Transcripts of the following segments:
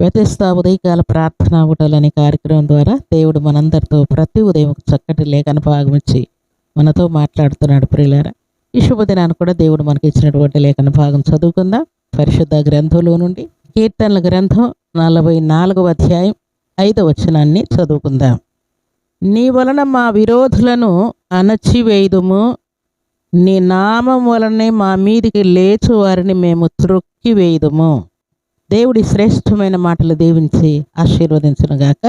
వ్యతిస్తా ఉదయకాల ప్రార్థన ఊటలు అనే కార్యక్రమం ద్వారా దేవుడు మనందరితో ప్రతి ఉదయం చక్కటి లేఖన భాగమిచ్చి మనతో మాట్లాడుతున్నాడు ప్రియులారా. ఈ శుభదినాన్ని కూడా దేవుడు మనకి ఇచ్చినటువంటి లేఖన భాగం చదువుకుందాం. పరిశుద్ధ గ్రంథంలో నుండి కీర్తనల గ్రంథం నలభై నాలుగవ అధ్యాయం ఐదవ వచనాన్ని చదువుకుందాం. నీ వలన మా విరోధులను అణచివేయుదుము నీ నామం వలనే మా మీదికి లేచు వారిని మేము త్రొక్కివేయుదుము దేవుడి శ్రేష్టమైన మాటలు దీవించి ఆశీర్వదించునుగాక.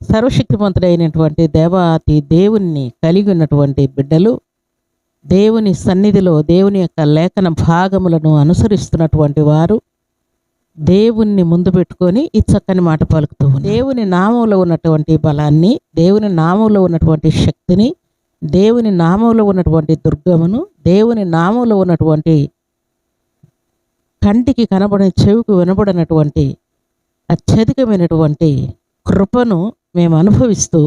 సర్వశక్తిమంతుడైనటువంటి దేవాతి దేవుణ్ణి కలిగి ఉన్నటువంటి బిడ్డలు దేవుని సన్నిధిలో దేవుని యొక్క లేఖన భాగములను అనుసరిస్తున్నటువంటి వారు దేవుణ్ణి ముందు పెట్టుకొని ఈ చక్కని మాట పలుకుతూ దేవుని నామంలో ఉన్నటువంటి బలాన్ని దేవుని నామంలో ఉన్నటువంటి శక్తిని దేవుని నామంలో ఉన్నటువంటి దుర్గమును దేవుని నామంలో ఉన్నటువంటి కంటికి కనబడిన చెవికి వినబడినటువంటి అత్యధికమైనటువంటి కృపను మేము అనుభవిస్తూ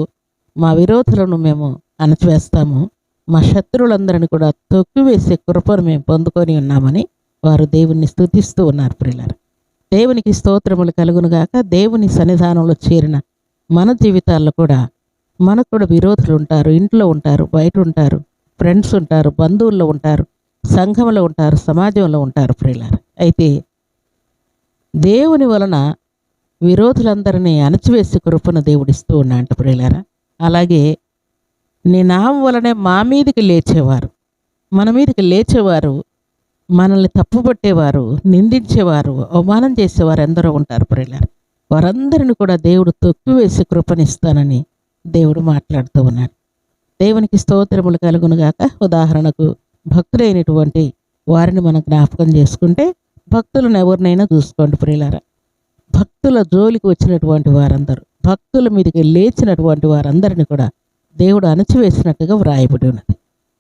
మా విరోధులను మేము అణచివేస్తాము. మా శత్రువులందరిని కూడా తొక్కివేసే కృపను మేము పొందుకొని ఉన్నామని వారు దేవుణ్ణి స్తుతిస్తూ ఉన్నారు ప్రియులారు. దేవునికి స్తోత్రములు కలుగునుగాక దేవుని సన్నిధానంలో చేరిన మన జీవితాల్లో కూడా మనకు కూడా విరోధులు ఉంటారు ఇంట్లో ఉంటారు బయట ఉంటారు ఫ్రెండ్స్ ఉంటారు బంధువుల్లో ఉంటారు సంఘంలో ఉంటారు సమాజంలో ఉంటారు ప్రియులారు. అయితే దేవుని వలన విరోధులందరినీ అణచివేసి కృపను దేవుడిస్తూ ఉన్నాంట ప్రియులారా. అలాగే నీ నామం వలనే మా మీదకి లేచేవారు మన మీదికి లేచేవారు మనల్ని తప్పుపట్టేవారు నిందించేవారు అవమానం చేసేవారు ఎందరో ఉంటారు ప్రియులారు. వారందరిని కూడా దేవుడు తొక్కివేసి కృపనిస్తానని దేవుడు మాట్లాడుతూ ఉన్నాడు. దేవునికి స్తోత్రములు కలుగునుగాక ఉదాహరణకు భక్తులైనటువంటి వారిని మనం జ్ఞాపకం చేసుకుంటే భక్తులను ఎవరినైనా చూసుకోండి ప్రియులారా. భక్తుల జోలికి వచ్చినటువంటి వారందరూ భక్తుల మీదకి లేచినటువంటి వారందరిని కూడా దేవుడు అణచివేసినట్టుగా వ్రాయబడి ఉన్నది.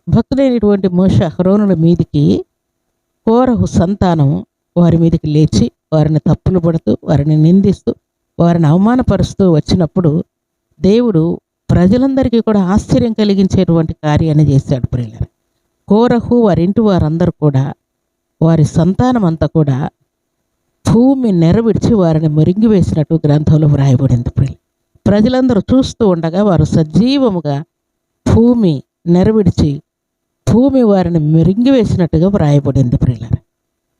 భక్తులైనటువంటి మోష హరోనుల మీదికి కోరహు సంతానం వారి మీదకి లేచి వారిని తప్పులు పడుతూ వారిని నిందిస్తూ వారిని అవమానపరుస్తూ వచ్చినప్పుడు దేవుడు ప్రజలందరికీ కూడా ఆశ్చర్యం కలిగించేటువంటి కార్యాన్ని చేశాడు ప్రియులారా. కోరహు వారింటి వారందరూ కూడా వారి సంతానం అంతా కూడా భూమి నెరవిడిచి వారిని మురింగివేసినట్టు గ్రంథంలో వ్రాయబడింది పిల్లలు ప్రజలందరూ చూస్తూ ఉండగా వారు సజీవముగా భూమి నెరవిడిచి భూమి వారిని మెరింగివేసినట్టుగా వ్రాయబడింది ప్రియులారా.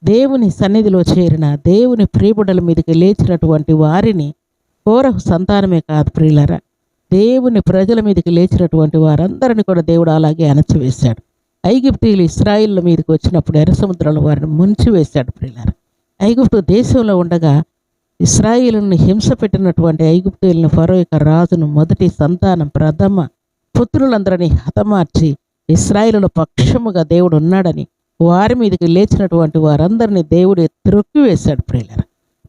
దేవుని సన్నిధిలో చేరిన దేవుని ప్రియబుడల మీదకి లేచినటువంటి వారిని కోరహు సంతానమే కాదు ప్రియులరా. దేవుని ప్రజల మీదకి లేచినటువంటి వారందరిని కూడా దేవుడు అలాగే అణచివేశాడు. ఐగుప్తీయులు ఇస్రాయిల్ మీదకి వచ్చినప్పుడు ఎర్ర సముద్రంలో వారిని ముంచి వేశాడు ప్రియులారా. ఐగుప్తు దేశంలో ఉండగా ఇస్రాయిలను హింస పెట్టినటువంటి ఐగుప్తీయులను ఫరో యొక్క రాజును మొదటి సంతానం ప్రథమ పుత్రులందరినీ హతమార్చి ఇస్రాయిలుల పక్షముగా దేవుడు ఉన్నాడని వారి మీదకి లేచినటువంటి వారందరినీ దేవుడు త్రొక్కివేశాడు ప్రియులారా.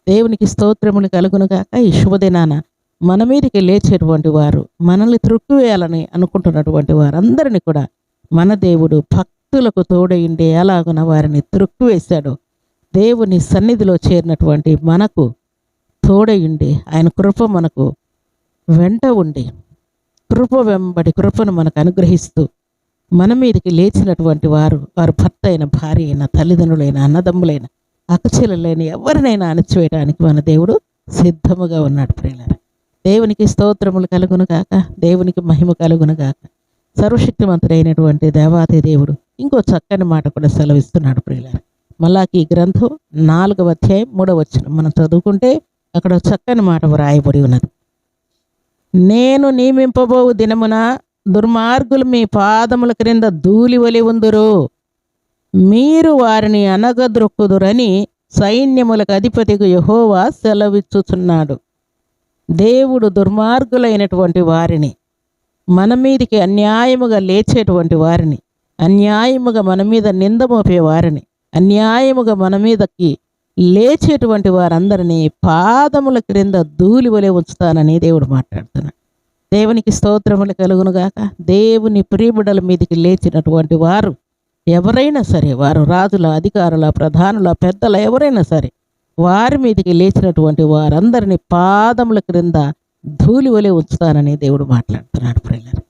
దేవునికి స్తోత్రములు కలుగునుగాక. ఈ శుభదినాన మన మీదకి లేచేటువంటి వారు మనల్ని త్రొక్కివేయాలని అనుకుంటున్నటువంటి వారందరినీ కూడా మన దేవుడు భక్తులకు తోడయిండి ఎలాగున వారిని త్రొక్కువేశాడు దేవుని సన్నిధిలో చేరినటువంటి మనకు తోడయుండి ఆయన కృప మనకు వెంట ఉండి కృప వెంబడి కృపను మనకు అనుగ్రహిస్తూ మన మీదకి లేచినటువంటి వారు వారు భర్త అయిన భార్య అయిన తల్లిదండ్రులైన అన్నదమ్ములైన అక్కచెల్లెలైన ఎవరినైనా అణచివేయడానికి మన దేవుడు సిద్ధముగా ఉన్నాడు ప్రియులారా. దేవునికి స్తోత్రములు కలుగును గాక దేవునికి మహిమ కలుగును గాక. సర్వశక్తిమంతుడైనటువంటి దేవాతి దేవుడు ఇంకో చక్కని మాట కూడా సెలవిస్తున్నాడు ప్రియులారు. మళ్ళాకి గ్రంథం నాలుగవ అధ్యాయం మూడవ వచ్చిన మనం చదువుకుంటే అక్కడ చక్కని మాట వ్రాయబడి ఉన్నది. నేను నియమింపబోవు దినమున దుర్మార్గులు మీ పాదముల క్రింద ధూళి వలి ఉందురు. మీరు వారిని అనగద్రొక్కుదురని సైన్యములకు అధిపతికి యహోవా సెలవిచ్చుచున్నాడు. దేవుడు దుర్మార్గులైనటువంటి వారిని మన మీదికి అన్యాయముగా లేచేటువంటి వారిని అన్యాయముగా మన మీద నింద మోపే వారిని అన్యాయముగా మన మీదకి లేచేటువంటి వారందరినీ పాదముల క్రింద ధూళి వలె ఉంచుతానని దేవుడు మాట్లాడుతున్నాడు. దేవునికి స్తోత్రములు కలుగునుగాక దేవుని ప్రియబిడల మీదకి లేచినటువంటి వారు ఎవరైనా సరే వారు రాజుల అధికారుల ప్రధానుల పెద్దల ఎవరైనా సరే వారి మీదకి లేచినటువంటి వారందరినీ పాదముల క్రింద ధూళి వలె ఉంచుతానని దేవుడు మాట్లాడుతున్నాడు ప్రిల్లర్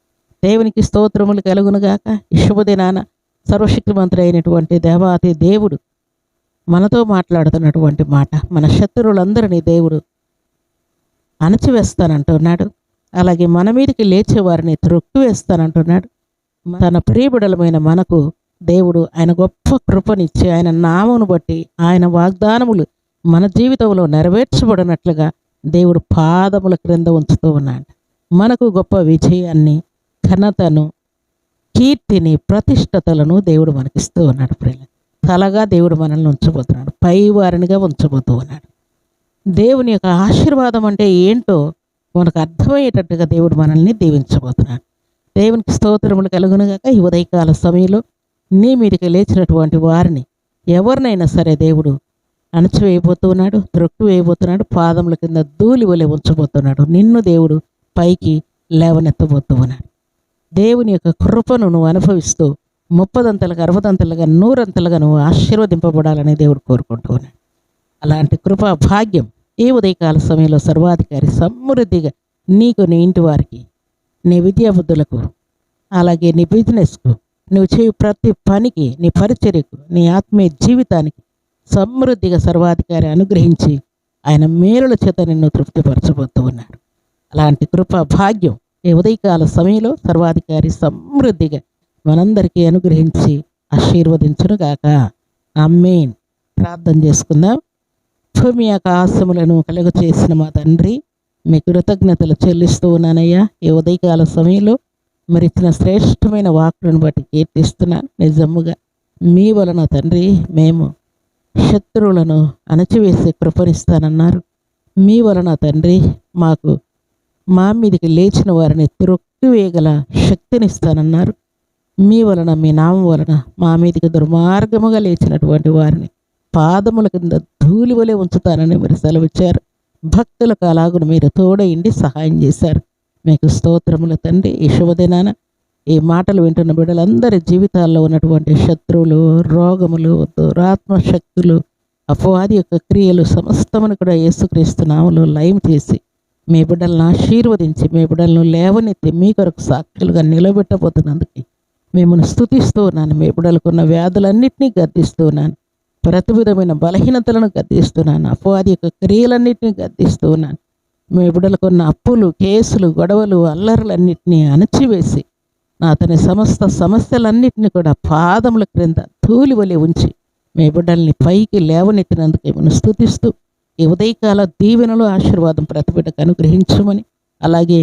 దేవునికి స్తోత్రములు కలుగునుగాక ఈ శుభదినాన సర్వశక్తిమంతుడు అయినటువంటి దేవాతి దేవుడు మనతో మాట్లాడుతున్నటువంటి మాట మన శత్రువులందరినీ దేవుడు అణచివేస్తానంటున్నాడు. అలాగే మన మీదకి లేచే వారిని త్రొక్కివేస్తానంటున్నాడు. తన ప్రియబిడలమైన మనకు దేవుడు ఆయన గొప్ప కృపనిచ్చి ఆయన నామమును బట్టి ఆయన వాగ్దానములు మన జీవితంలో నెరవేర్చబడినట్లుగా దేవుడు పాదముల క్రింద ఉంచుతూ ఉన్నాడు. మనకు గొప్ప విజయాన్ని ఘనతను కీర్తిని ప్రతిష్టతలను దేవుడు మనకిస్తూ ఉన్నాడు ప్రియుల తలగా దేవుడు మనల్ని ఉంచబోతున్నాడు. పై వారినిగా ఉంచబోతూ ఉన్నాడు. దేవుని యొక్క ఆశీర్వాదం అంటే ఏంటో మనకు అర్థమయ్యేటట్టుగా దేవుడు మనల్ని దీవించబోతున్నాడు. దేవునికి స్తోత్రములు కలుగునుగాక ఈ ఉదయకాల సమయంలో నీ మీదకి లేచినటువంటి వారిని ఎవరినైనా సరే దేవుడు అణచివేయబోతున్నాడు త్రొక్కు వేయబోతున్నాడు పాదముల కింద ధూళి వలె ఉంచబోతున్నాడు. నిన్ను దేవుడు పైకి లేవనెత్తబోతూ ఉన్నాడు దేవుని యొక్క కృపను నువ్వు అనుభవిస్తూ ముప్పదంతలుగా అరవదంతలుగా నూరంతలుగా నువ్వు ఆశీర్వదింపబడాలని దేవుడు కోరుకుంటూ ఉన్నాడు. అలాంటి కృపా భాగ్యం ఈ ఉదయకాల సమయంలో సర్వాధికారి సమృద్ధిగా నీకు నీ ఇంటి వారికి నీ విద్యాబుద్ధులకు అలాగే నీ బిజినెస్కు నువ్వు చేయు ప్రతి పనికి నీ పరిచర్యకు నీ ఆత్మీయ జీవితానికి సమృద్ధిగా సర్వాధికారి అనుగ్రహించి ఆయన మేలుల చేత నిన్ను తృప్తిపరచబోతూ ఉన్నాడు. అలాంటి కృప భాగ్యం ఈ ఉదయకాల సమయంలో సర్వాధికారి సమృద్ధిగా మనందరికీ అనుగ్రహించి ఆశీర్వదించునుగాక. అమ్మేన్ ప్రార్థన చేసుకుందాం. భూమి ఆకాశములను కలుగు చేసిన మా తండ్రి మీ కృతజ్ఞతలు చెల్లిస్తూ ఉన్నానయ్యా. ఈ ఉదయకాల సమయంలో మరి ఇచ్చిన శ్రేష్టమైన వాక్కులను బట్టి కీర్తిస్తున్నాను. నిజముగా మీ వలన తండ్రి మేము శత్రువులను అణచివేసే కృపనిస్తానన్నారు. మీ వలన తండ్రి మాకు మా మీదకి లేచిన వారిని త్రొక్కివేయగల శక్తినిస్తానన్నారు. మీ వలన మీ నామం వలన మా మీదకి దుర్మార్గముగా లేచినటువంటి వారిని పాదముల కింద ధూళి వలె ఉంచుతానని మీరు సెలవిచ్చారు. భక్తులకు అలాగును మీరు తోడయిండి సహాయం చేశారు. మీకు స్తోత్రముల తండ్రి ఈ ఈ మాటలు వింటున్న బిడ్డలందరి జీవితాల్లో ఉన్నటువంటి శత్రువులు రోగములు దురాత్మశక్తులు అపవాది యొక్క క్రియలు సమస్తమును కూడా యేసుక్రీస్తు నామలు లయం చేసి మీ బిడ్డలను ఆశీర్వదించి మీ బిడ్డలను లేవనెత్తి మీ కొరకు సాక్షులుగా నిలబెట్టబోతున్నందుకు మిమ్మల్ని స్థుతిస్తూ ఉన్నాను. మీ బిడ్డలకున్న వ్యాధులన్నింటినీ గర్దిస్తున్నాను ప్రతి విధమైన బలహీనతలను గర్దిస్తున్నాను అపవాది యొక్క క్రియలన్నింటినీ గర్దిస్తూ ఉన్నాను. మీ బిడ్డలకున్న అప్పులు కేసులు గొడవలు అల్లర్లన్నింటినీ అణచివేసి అతని సమస్త సమస్యలన్నింటినీ కూడా పాదముల క్రింద ధూళి వలె ఉంచి మీ బిడ్డల్ని పైకి లేవనెత్తినందుకు ఏమైనా స్థుతిస్తూ ఈ ఉదయకాల దీవెనలు ఆశీర్వాదం ప్రతి బిడ్డకు అనుగ్రహించమని అలాగే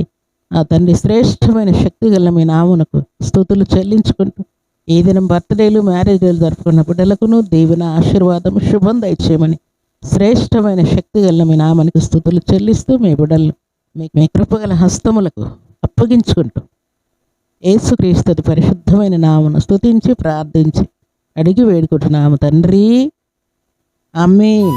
ఆ తండ్రి శ్రేష్టమైన శక్తి గల మీ నామునకు స్థుతులు చెల్లించుకుంటూ ఈ దినం బర్త్డేలు మ్యారేజ్లు జరుపుకున్న బిడ్డలకును దీవెన ఆశీర్వాదం శుభం దయచేయమని శ్రేష్టమైన శక్తి గల మీ నామానికి స్థుతులు చెల్లిస్తూ మీ బిడ్డలను మీ మీ కృపగల హస్తములకు అప్పగించుకుంటూ ఏసుక్రీస్తుది పరిశుద్ధమైన నామను స్తుతించి ప్రార్థించి అడిగి వేడుకుంటున్నాము తండ్రి. అమ్మీ